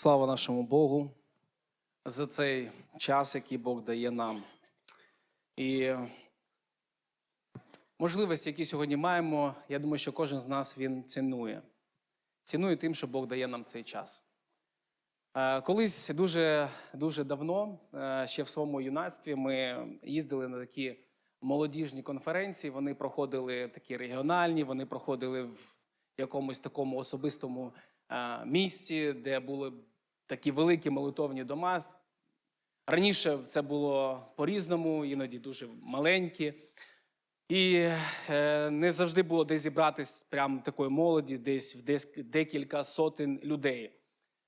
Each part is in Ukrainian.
Слава нашому Богу за цей час, який Бог дає нам. І можливості, які сьогодні маємо, я думаю, що кожен з нас він цінує. Цінує тим, що Бог дає нам цей час. Е, Колись дуже, дуже давно, е, ще в своєму юнацтві, ми їздили на такі молодіжні конференції. Вони проходили такі регіональні, вони проходили в якомусь такому особистому е, місці, де були такі великі молитовні дома. Раніше це було по-різному, іноді дуже маленькі. І е, не завжди було де зібратись прям такої молоді, десь в десь декілька сотень людей.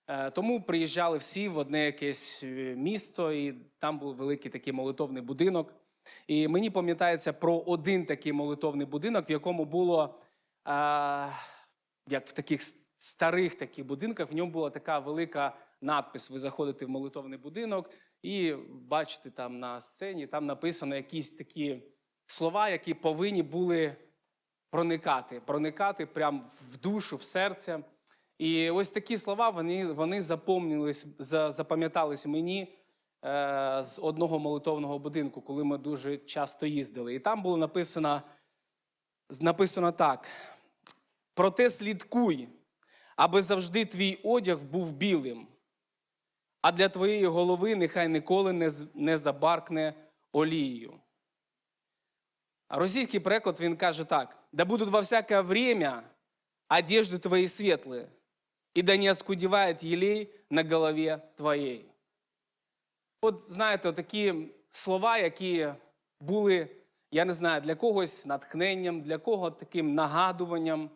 Е, тому приїжджали всі в одне якесь е, місто, і там був великий такий молитовний будинок. І мені пам'ятається про один такий молитовний будинок, в якому було, як в таких старих таких будинках, в ньому була така велика надпис. Ви заходите в молитовний будинок і бачите там на сцені, там написано якісь такі слова, які повинні були проникати, проникати прямо в душу, в серце. І ось такі слова вони, вони запам'ятались мені е, з одного молитовного будинку, коли ми дуже часто їздили. І там було написано, написано так: проте слідкуй, аби завжди твій одяг був білим, а для твоєї голови нехай ніколи не, не забаркне олією. Російський переклад він каже так: да будуть во всяке время одежды твои светлые, и да не оскудевает елей на голові твоєї. От знаєте, такі слова, які були, я не знаю, для когось натхненням, для кого таким нагадуванням,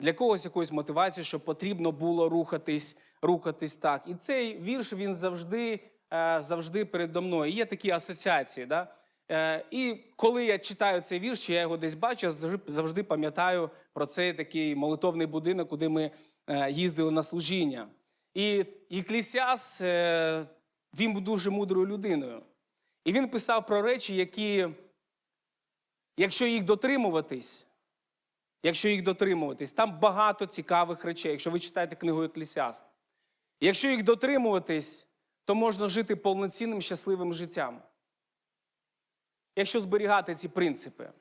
для когось якоюсь мотивацією, що потрібно було рухатись, рухатись так. І цей вірш він завжди, е, завжди передо мною. Є такі асоціації. Да? Е, І коли я читаю цей вірш, чи я його десь бачу, я завжди- пам'ятаю про цей такий молитовний будинок, куди ми е, їздили на служіння. І Іклісіас, він був дуже мудрою людиною. І він писав про речі, які, якщо їх дотримуватись, якщо їх дотримуватись, там багато цікавих речей, якщо ви читаєте книгу Еклісіаст. Якщо їх дотримуватись, то можна жити повноцінним щасливим життям. Якщо зберігати ці принципи.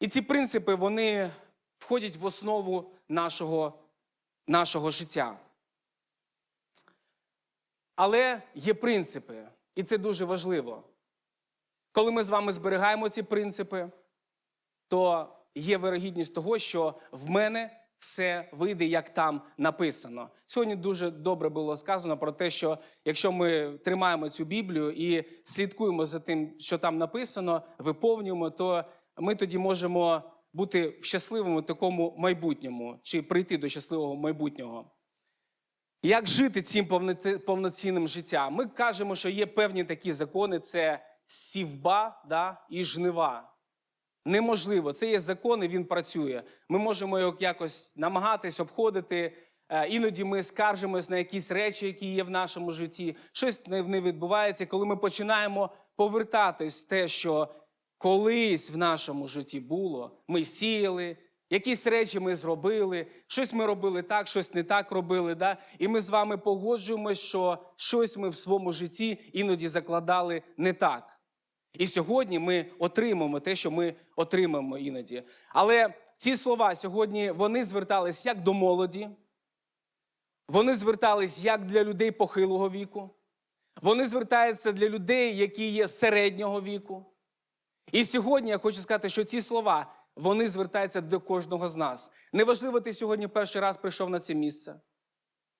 І ці принципи вони входять в основу нашого, нашого життя. Але є принципи, і це дуже важливо. Коли ми з вами зберігаємо ці принципи, то є вирогідність того, що в мене все вийде, як там написано. Сьогодні дуже добре було сказано про те, що якщо ми тримаємо цю Біблію і слідкуємо за тим, що там написано, виповнюємо, то ми тоді можемо бути в щасливому такому майбутньому чи прийти до щасливого майбутнього. Як жити цим повноцінним життям? Ми кажемо, що є певні такі закони: це сівба да, і жнива. Неможливо. Це є закон, і він працює. Ми можемо його якось намагатись обходити. Е, Іноді ми скаржимось на якісь речі, які є в нашому житті. Щось не відбувається. Коли ми починаємо повертатись те, що колись в нашому житті було, ми сіяли, якісь речі ми зробили, щось ми робили так, щось не так робили. Да? І ми з вами погоджуємось, що щось ми в своєму житті іноді закладали не так. І сьогодні ми отримаємо те, що ми отримаємо іноді. Але ці слова сьогодні вони звертались як до молоді, вони звертались як для людей похилого віку, вони звертаються для людей, які є середнього віку. І сьогодні я хочу сказати, що ці слова вони звертаються до кожного з нас. Неважливо, ти сьогодні перший раз прийшов на це місце,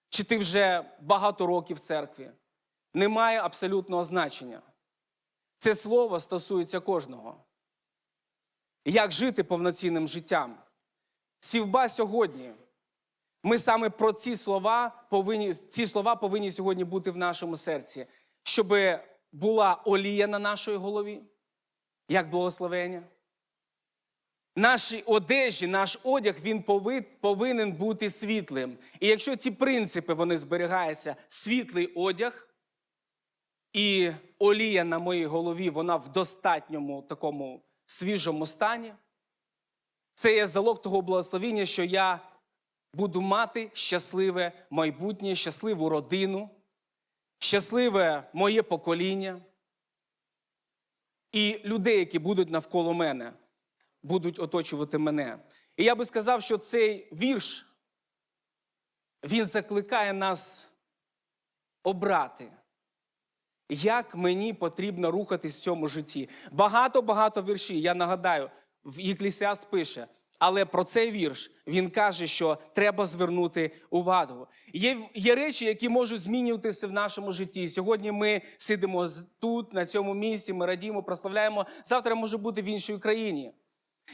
чи ти вже багато років в церкві. Немає абсолютного значення. Це слово стосується кожного. Як жити повноцінним життям? Сівба сьогодні. Ми саме про ці слова повинні, ці слова повинні сьогодні бути в нашому серці, щоб була олія на нашій голові, як благословення. Наші одежі, наш одяг, він повинен бути світлим. І якщо ці принципи вони зберігаються, світлий одяг, і олія на моїй голові, вона в достатньому такому свіжому стані. Це є залог того благословіння, що я буду мати щасливе майбутнє, щасливу родину, щасливе моє покоління. І людей, які будуть навколо мене, будуть оточувати мене. І я би сказав, що цей вірш, він закликає нас обрати, як мені потрібно рухатись в цьому житті. Багато-багато віршів, я нагадаю, в Єклісіаст пише, але про цей вірш він каже, що треба звернути увагу. Є, є речі, які можуть змінюватися в нашому житті. Сьогодні ми сидимо тут, на цьому місці, ми радіємо, прославляємо. Завтра може бути в іншій країні.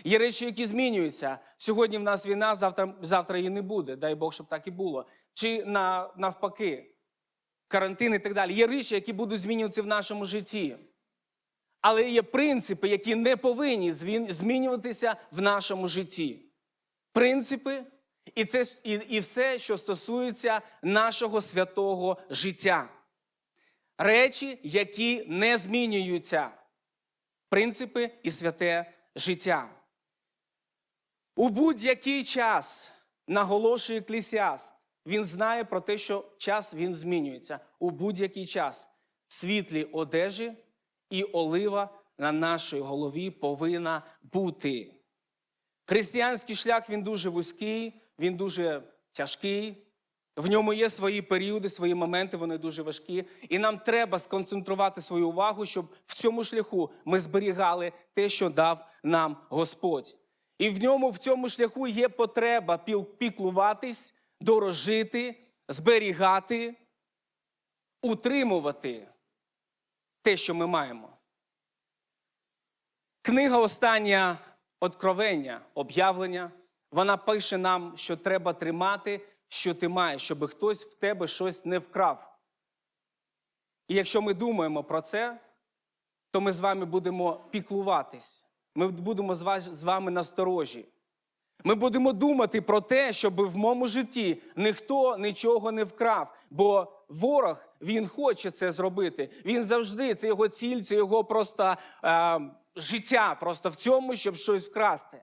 Є речі, які змінюються. Сьогодні в нас війна, завтра, завтра її не буде. Дай Бог, щоб так і було. Чи на, навпаки, карантин і так далі. Є речі, які будуть змінюватися в нашому житті. Але є принципи, які не повинні змінюватися в нашому житті. Принципи і, це, і, і все, що стосується нашого святого життя. Речі, які не змінюються. Принципи і святе життя. У будь-який час наголошує Еклісіаст. Він знає про те, що час він змінюється. У будь-який час світлі одежі і олива на нашій голові повинна бути. Християнський шлях він дуже вузький, він дуже тяжкий. В ньому є свої періоди, свої моменти, вони дуже важкі. І нам треба сконцентрувати свою увагу, щоб в цьому шляху ми зберігали те, що дав нам Господь. І в ньому, в цьому шляху є потреба піклуватись, дорожити, зберігати, утримувати те, що ми маємо. Книга остання Откровення, об'явлення, вона пише нам, що треба тримати, що ти маєш, щоб хтось в тебе щось не вкрав. І якщо ми думаємо про це, то ми з вами будемо піклуватись. Ми будемо з вами насторожі. Ми будемо думати про те, щоб в моєму житті ніхто нічого не вкрав. Бо ворог він хоче це зробити. Він завжди це його ціль, це його просто е, життя, просто в цьому, щоб щось вкрасти.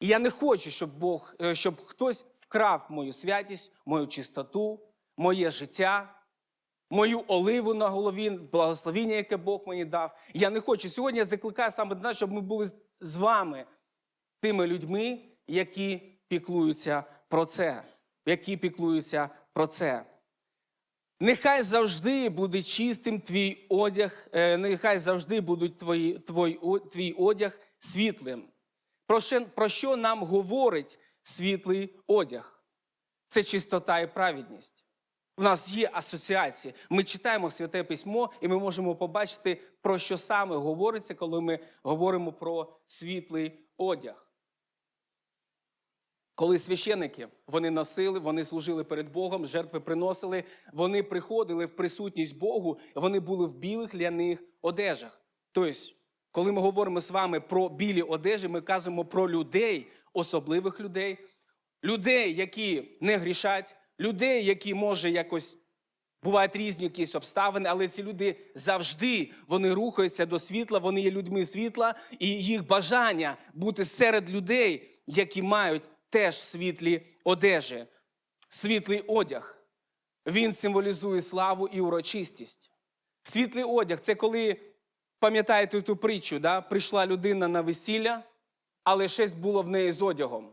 І я не хочу, щоб Бог, е, щоб хтось вкрав мою святість, мою чистоту, моє життя, мою оливу на голові, благословіння, яке Бог мені дав. Я не хочу. Сьогодні я закликаю саме до нас, щоб ми були з вами тими людьми, які піклуються про це, які піклуються про це. Нехай завжди буде чистим твій одяг, е, нехай завжди будуть твої, твій, твій одяг світлим. Про що, про що нам говорить світлий одяг? Це чистота і праведність. У нас є асоціації. Ми читаємо святе письмо, і ми можемо побачити, про що саме говориться, коли ми говоримо про світлий одяг. Коли священники вони носили, вони служили перед Богом, жертви приносили, вони приходили в присутність Богу, вони були в білих ляних одежах. Тобто, коли ми говоримо з вами про білі одежі, ми кажемо про людей, особливих людей, людей, які не грішать, людей, які може якось бувають різні якісь обставини, але ці люди завжди вони рухаються до світла, вони є людьми світла, і їх бажання бути серед людей, які мають теж світлі одежі, світлий одяг. Він символізує славу і урочистість. Світлий одяг це коли, пам'ятаєте ту притчу, да? прийшла людина на весілля, але щось було в неї з одягом.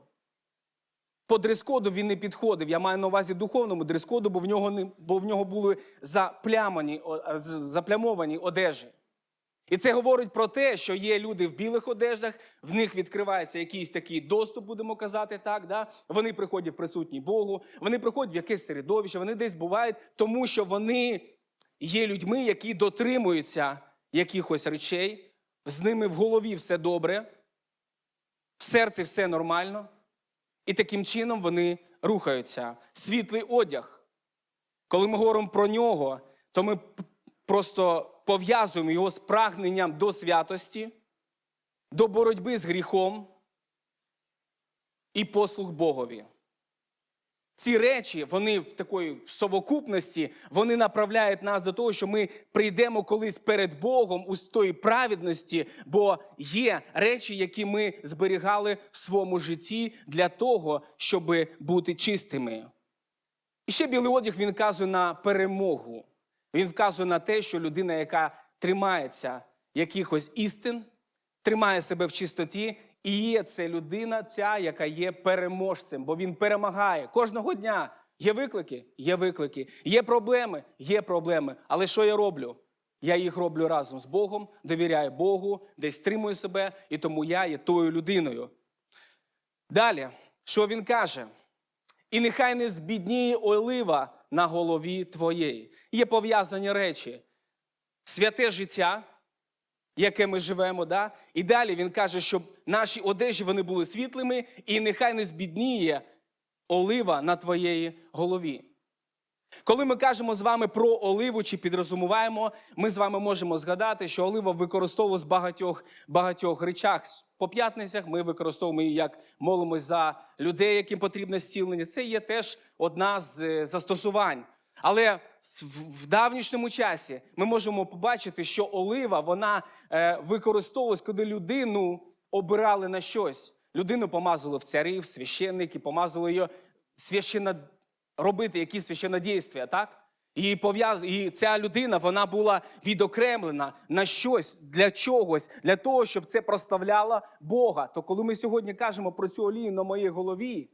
По дрес-коду він не підходив. Я маю на увазі духовному дрес-коду, бо в нього, не, бо в нього були заплямані, заплямовані одежі. І це говорить про те, що є люди в білих одежах, в них відкривається якийсь такий доступ, будемо казати так. Да? Вони приходять присутні Богу, вони приходять в якесь середовище, вони десь бувають, тому що вони є людьми, які дотримуються якихось речей, з ними в голові все добре, в серці все нормально. І таким чином вони рухаються. Світлий одяг. Коли ми говоримо про нього, то ми просто пов'язуємо його з прагненням до святості, до боротьби з гріхом і послуг Богові. ці речі, вони в такої совокупності, вони направляють нас до того, що ми прийдемо колись перед Богом у тої праведності, бо є речі, які ми зберігали в своєму житті для того, щоб бути чистими. І ще білий одяг він вказує на перемогу. Він вказує на те, що людина, яка тримається якихось істин, тримає себе в чистоті, і є це людина, ця, яка є переможцем, бо він перемагає кожного дня. Є виклики, є виклики, є проблеми, є проблеми. Але що я роблю? Я їх роблю разом з Богом, довіряю Богу, десь стримую себе, і тому я є тою людиною. Далі, що він каже? І нехай не збідніє олива на голові твоєї. Є пов'язані речі. Святе життя, яке ми живемо, да? і далі він каже, щоб наші одежі вони були світлими, і нехай не збідніє олива на твоєї голові. Коли ми кажемо з вами про оливу чи підрозумуваємо, ми з вами можемо згадати, що олива використовувалась в багатьох, багатьох речах. По п'ятницях ми використовуємо її як молимось за людей, яким потрібне зцілення. Це є теж одна з е, застосувань. Але в- давнішньому часі ми можемо побачити, що олива вона е, використовувалась, коли людину обирали на щось. Людину помазали в цари, в священники, помазали її священно робити якісь священнодійствия, так? І, пов'яз... і ця людина вона була відокремлена на щось для чогось, для того, щоб це проставляло Бога. То коли ми сьогодні кажемо про цю олію на моїй голові,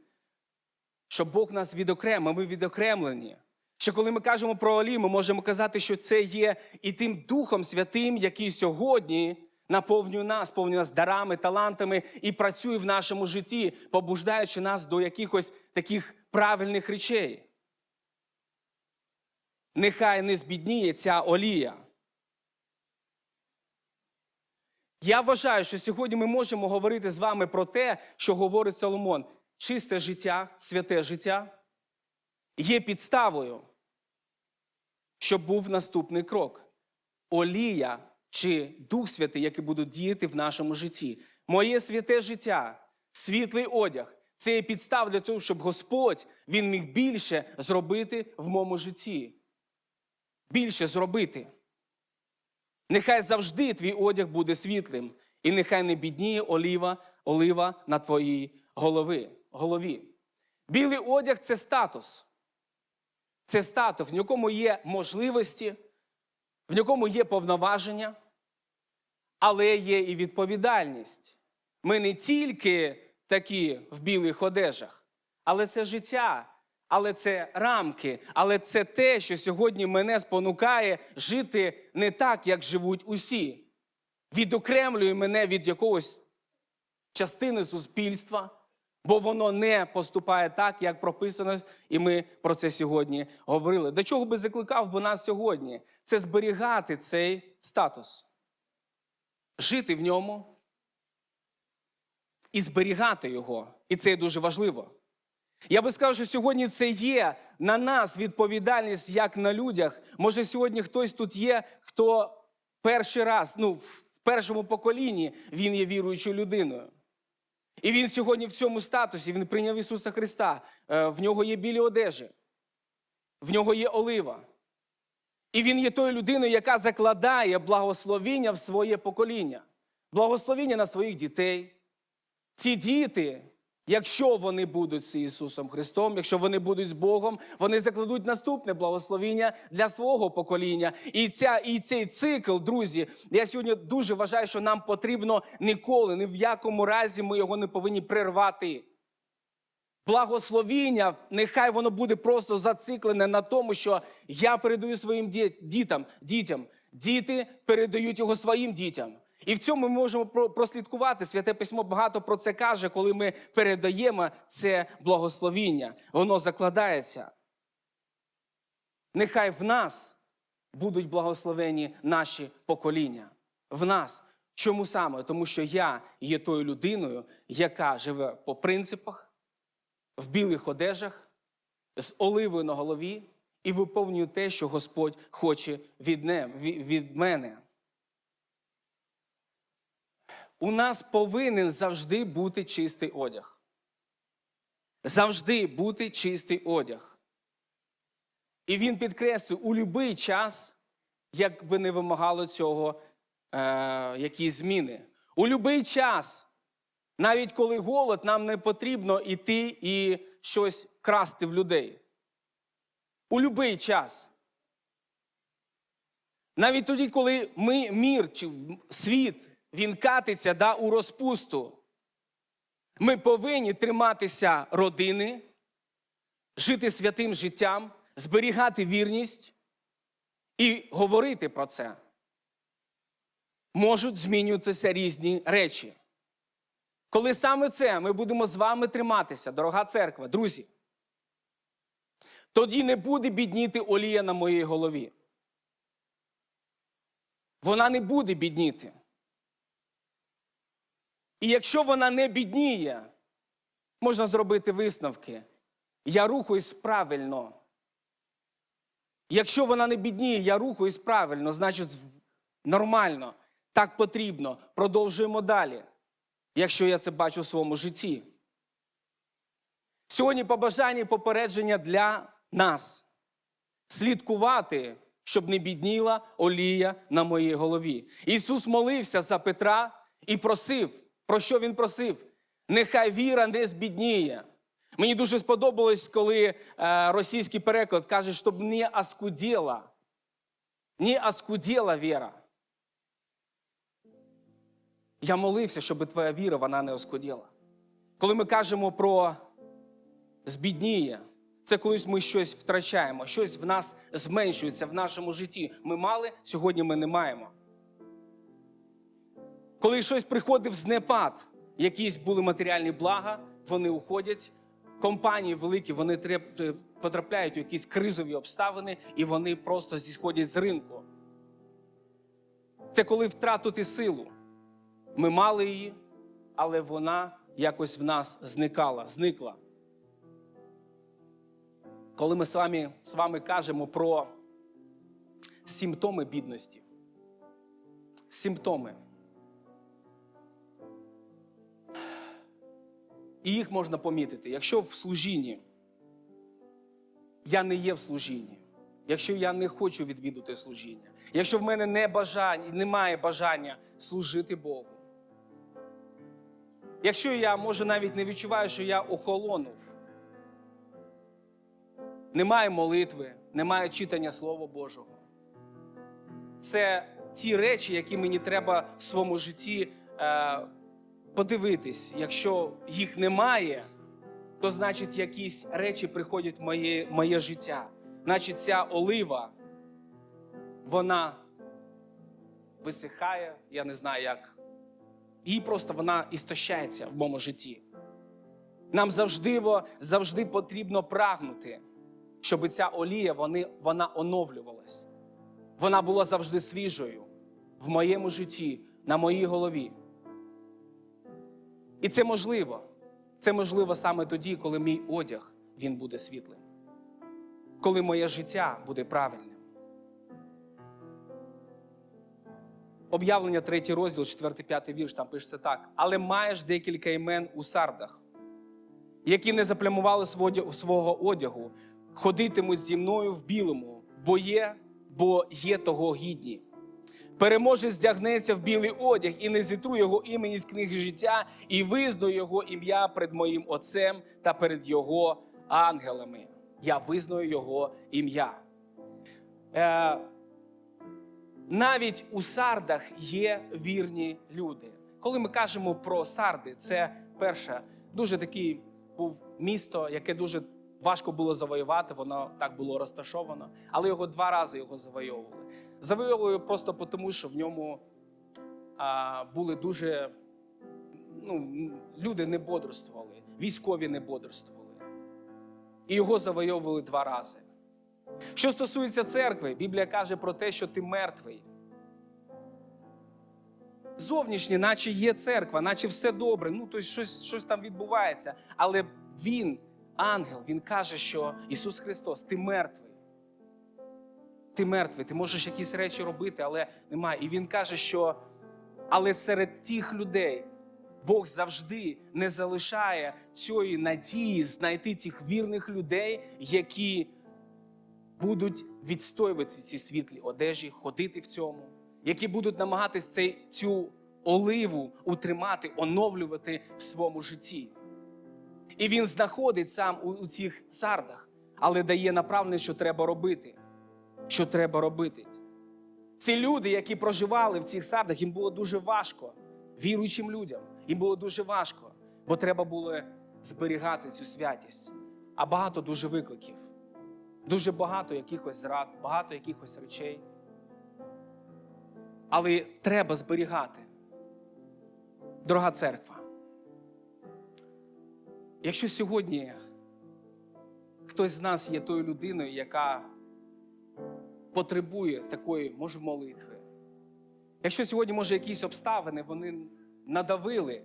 що Бог нас відокремив, ми відокремлені. Що коли ми кажемо про олію, ми можемо казати, що це є і тим Духом Святим, який сьогодні наповнює нас, повнює нас дарами, талантами і працює в нашому житті, побуждаючи нас до якихось таких правильних речей. Нехай не збідніє ця олія. Я вважаю, що сьогодні ми можемо говорити з вами про те, що говорить Соломон. Чисте життя, святе життя є підставою, щоб був наступний крок. Олія чи Дух Святий, які будуть діяти в нашому житті. Моє святе життя, світлий одяг це є підстава для того, щоб Господь він міг більше зробити в моєму житті. Більше зробити. Нехай завжди твій одяг буде світлим, і нехай не бідніє оліва, олива на твоїй голові. голові. Білий одяг це статус. Це статус, в якому є можливості, в якому є повноваження, але є і відповідальність. Ми не тільки такі в білих одежах, але це життя, але це рамки, але це те, що сьогодні мене спонукає жити не так, як живуть усі. Відокремлює мене від якогось частини суспільства, бо воно не поступає так, як прописано, і ми про це сьогодні говорили. До чого би закликав би нас сьогодні? Це зберігати цей статус, жити в ньому і зберігати його. І це дуже важливо. Я би сказав, що сьогодні це є на нас відповідальність, як на людях. Може, сьогодні хтось тут є, хто перший раз, ну, в першому поколінні він є віруючою людиною. І він сьогодні в цьому статусі, він прийняв Ісуса Христа. Е, В нього є білі одежі, в нього є олива. І він є тою людиною, яка закладає благословіння в своє покоління, благословіння на своїх дітей. Ці діти, якщо вони будуть з Ісусом Христом, якщо вони будуть з Богом, вони закладуть наступне благословіння для свого покоління. І, ця, і цей цикл, друзі, я сьогодні дуже вважаю, що нам потрібно ніколи, ні в якому разі ми його не повинні прервати. Благословіння, нехай воно буде просто зациклене на тому, що я передаю своїм дітям, дітям. Діти передають його своїм дітям. І в цьому ми можемо прослідкувати. Святе письмо багато про це каже, коли ми передаємо це благословіння. Воно закладається. Нехай в нас будуть благословені наші покоління. В нас. Чому саме? Тому що я є тою людиною, яка живе по принципах, в білих одежах, з оливою на голові і виповнюю те, що Господь хоче від, від мене. У нас повинен завжди бути чистий одяг. завжди бути чистий одяг. І він підкреслює у будь-який час, як би не вимагало цього е, якісь зміни. У будь-який час, навіть коли голод, нам не потрібно йти і щось красти в людей. У будь-який час. Навіть тоді, коли ми, мір чи світ, він катиться да, у розпусту, ми повинні триматися родини, жити святим життям, зберігати вірність і говорити про це. Можуть змінюватися різні речі. Коли саме це ми будемо з вами триматися, дорога церква, друзі, тоді не буде бідніти олія на моїй голові. Вона не буде бідніти. І якщо вона не бідніє, можна зробити висновки. Я рухаюсь правильно. Якщо вона не бідніє, я рухаюсь правильно, значить нормально, так потрібно. Продовжуємо далі, якщо я це бачу в своєму житті. Сьогодні побажання і попередження для нас слідкувати, щоб не бідніла олія на моїй голові. Ісус молився за Петра і просив, про що він просив? Нехай віра не збідніє. Мені дуже сподобалось, коли е, російський переклад каже, щоб не оскуділа, не оскуділа віра. Я молився, щоб твоя віра вона не оскуділа. Коли ми кажемо про збідніє, це коли ми щось втрачаємо, щось в нас зменшується в нашому житті. Ми мали, сьогодні ми не маємо. Коли щось приходить в знепад, якісь були матеріальні блага, вони уходять. Компанії великі, вони потрапляють у якісь кризові обставини і вони просто зісходять з ринку. Це коли втратити силу. Ми мали її, але вона якось в нас зникала, зникла. Коли ми з вами, з вами кажемо про симптоми бідності, симптоми. І їх можна помітити. Якщо в служінні я не є в служінні, якщо я не хочу відвідати служіння, якщо в мене не бажання, немає бажання служити Богу, якщо я, може, навіть не відчуваю, що я охолонув, немає молитви, немає читання Слова Божого. Це ті речі, які мені треба в своєму житті е, подивитись. Якщо їх немає, то значить якісь речі приходять в моє, моє життя. Значить, ця олива, вона висихає, я не знаю як. Їй просто вона істощається в моєму житті. Нам завжди, завжди потрібно прагнути, щоб ця олія вони, вона оновлювалась. Вона була завжди свіжою в моєму житті, на моїй голові. І це можливо. Це можливо саме тоді, коли мій одяг він буде світлим, коли моє життя буде правильним. Об'явлення 3 розділ, 4-5 вірш, там пишеться так. Але маєш декілька імен у сардах, які не заплямували свого одягу, ходитимуть зі мною в білому, бо є, бо є того гідні. Переможець здягнеться в білий одяг і не зітру його імені з книги життя, і визнаю його ім'я перед моїм Отцем та перед його ангелами. Я визнаю його ім'я. Е, навіть у сардах є вірні люди. Коли ми кажемо про сарди, це перше, дуже такий був місто, яке дуже важко було завоювати, воно так було розташовано, але його два рази його завойовували. Завойовували просто тому, що в ньому а, були дуже ну, люди не бодрствували, військові не бодрствували. І його завойовували два рази. Що стосується церкви, Біблія каже про те, що ти мертвий. Зовнішнє, наче є церква, наче все добре, ну тобто щось, щось там відбувається. Але він, ангел, він каже, що Ісус Христос, ти мертвий. Ти мертвий, ти можеш якісь речі робити, але немає. І Він каже, що але серед тих людей, Бог завжди не залишає цієї надії знайти цих вірних людей, які будуть відстоювати ці світлі одежі, ходити в цьому, які будуть намагатись цей, цю оливу утримати, оновлювати в своєму житті. І він знаходить сам у, у цих сардах, але дає направлення, що треба робити. Що треба робити. Ці люди, які проживали в цих сардах, їм було дуже важко, віруючим людям. Їм було дуже важко, бо треба було зберігати цю святість. А багато дуже викликів. Дуже багато якихось зрад, багато якихось речей. Але треба зберігати. Дорога церква. Якщо сьогодні хтось з нас є тою людиною, яка потребує такої, може, молитви. Якщо сьогодні, може, якісь обставини вони надавили,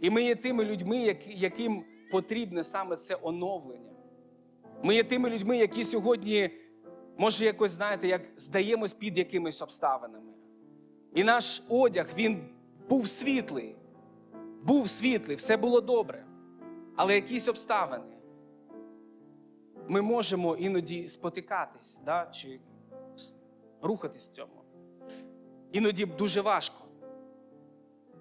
і ми є тими людьми, яким потрібне саме це оновлення. Ми є тими людьми, які сьогодні, може, якось, знаєте, як здаємось під якимись обставинами. І наш одяг, він був світлий, був світлий, все було добре. Але якісь обставини ми можемо іноді спотикатись, да? чи рухатись в цьому. Іноді дуже важко.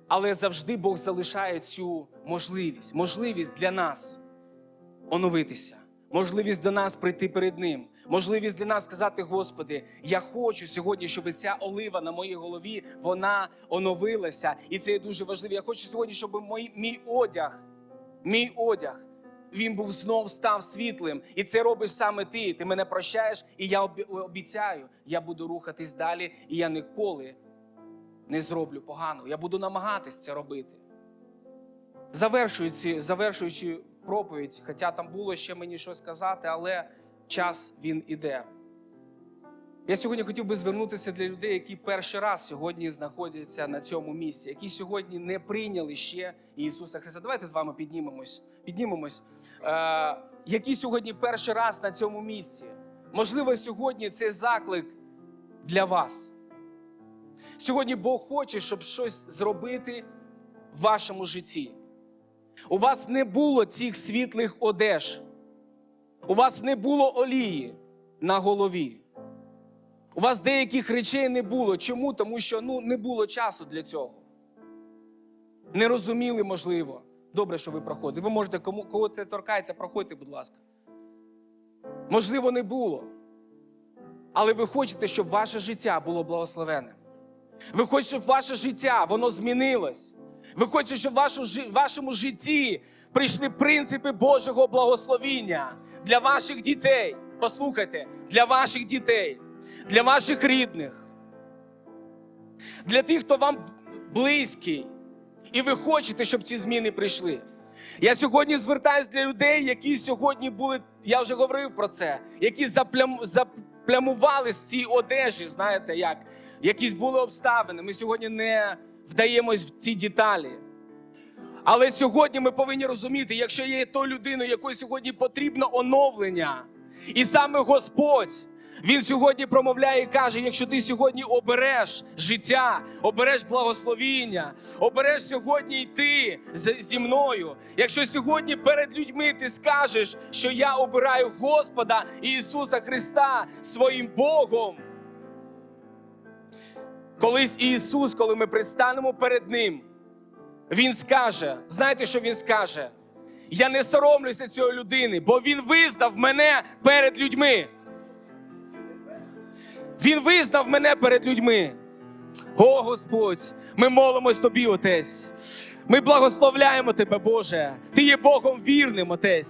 Але завжди Бог залишає цю можливість, можливість для нас оновитися, можливість до нас прийти перед Ним, можливість для нас сказати, Господи, я хочу сьогодні, щоб ця олива на моїй голові вона оновилася. І це є дуже важливо. Я хочу сьогодні, щоб мій, мій одяг, мій одяг, він був знов став світлим. І це робиш саме ти. Ти мене прощаєш, і я обіцяю, я буду рухатись далі, і я ніколи не зроблю погано. Я буду намагатись це робити. Завершуючи, завершуючи проповідь, хоча там було ще мені щось сказати, але час він іде. Я сьогодні хотів би звернутися для людей, які перший раз сьогодні знаходяться на цьому місці, які сьогодні не прийняли ще Ісуса Христа. Давайте з вами піднімемось. піднімемось. Е, які сьогодні перший раз на цьому місці. Можливо, сьогодні це заклик для вас. Сьогодні Бог хоче, щоб щось зробити в вашому житті. У вас не було цих світлих одеж. У вас не було олії на голові. У вас деяких речей не було. Чому? Тому що ну, не було часу для цього. Не розуміли, можливо. Добре, що ви проходите. Ви можете, кому, кого це торкається, проходьте, будь ласка. Можливо, не було. Але ви хочете, щоб ваше життя було благословенним. Ви хочете, щоб ваше життя воно змінилось. Ви хочете, щоб в вашому житті прийшли принципи Божого благословіння для ваших дітей. Послухайте, для ваших дітей, для ваших рідних, для тих, хто вам близький. І ви хочете, щоб ці зміни прийшли. Я сьогодні звертаюся для людей, які сьогодні були, я вже говорив про це, які заплям, заплямували з ці одежі, знаєте як, якісь були обставини. Ми сьогодні не вдаємось в ці деталі. Але сьогодні ми повинні розуміти, якщо є тою людиною, якої сьогодні потрібно оновлення, і саме Господь. Він сьогодні промовляє і каже: якщо ти сьогодні обереш життя, обереш благословіння, обереш сьогодні йти зі мною. Якщо сьогодні перед людьми ти скажеш, що я обираю Господа Ісуса Христа своїм Богом. Колись Ісус, коли ми предстанемо перед Ним, Він скаже: знаєте, що Він скаже? Я не соромлюся цієї людини, бо Він визнав мене перед людьми. Він визнав мене перед людьми. О Господь, ми молимось Тобі, Отець. Ми благословляємо Тебе, Боже. Ти є Богом вірним, Отець.